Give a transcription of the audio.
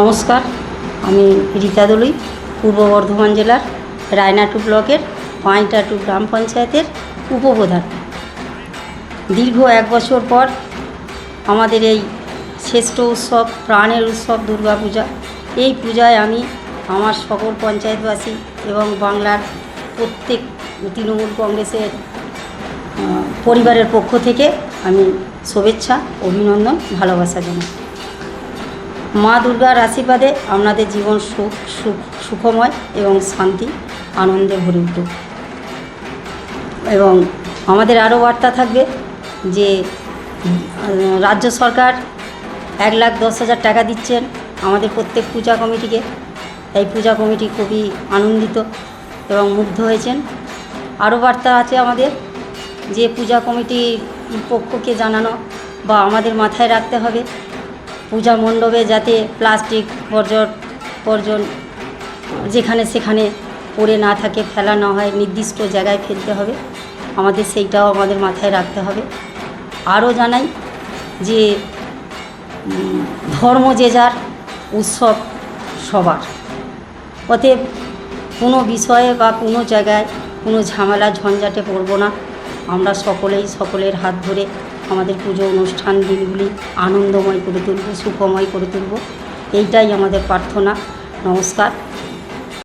নমস্কার, আমি রীতা দলুই পূর্ব বর্ধমান জেলার রায়নাটু ব্লকের পাঁইটাটু গ্রাম পঞ্চায়েতের উপপ্রধান। দীর্ঘ এক বছর পর আমাদের এই শ্রেষ্ঠ উৎসব, প্রাণের উৎসব দুর্গাপূজা এই পূজায় আমি আমার সকল পঞ্চায়েতবাসী এবং বাংলার প্রত্যেক তৃণমূল কংগ্রেসের পরিবারের পক্ষ থেকে আমি শুভেচ্ছা, অভিনন্দন, ভালোবাসা জানাই। মা দুর্গার আশীর্বাদে আপনাদের জীবন সুখ সুখ, সুখময় এবং শান্তি, আনন্দে ভরে উঠুক। এবং আমাদের আরও বার্তা থাকবে যে, রাজ্য সরকার এক লাখ দশ হাজার টাকা দিচ্ছেন আমাদের প্রত্যেক পূজা কমিটিকে। এই পূজা কমিটি খুবই আনন্দিত এবং মুগ্ধ হয়েছেন। আরও বার্তা আছে আমাদের যে, পূজা কমিটির পক্ষকে জানানো বা আমাদের মাথায় রাখতে হবে পূজা মণ্ডপে যাতে প্লাস্টিক বর্জন বর্জন যেখানে সেখানে পড়ে না থাকে, ফেলা না হয়, নির্দিষ্ট জায়গায় ফেলতে হবে। আমাদের সেইটাও আমাদের মাথায় রাখতে হবে। আরও জানাই যে ধর্ম যে যার, উৎসব সবার। অতএব কোনো বিষয়ে বা কোনো জায়গায় কোনো ঝামেলা, ঝঞ্ঝাটে পড়ব না। আমরা সকলেই সকলের হাত ধরে আমাদের পুজো অনুষ্ঠান দিনগুলি আনন্দময় করে তুলব সুখময় করে তুলব। এইটাই আমাদের প্রার্থনা। নমস্কার।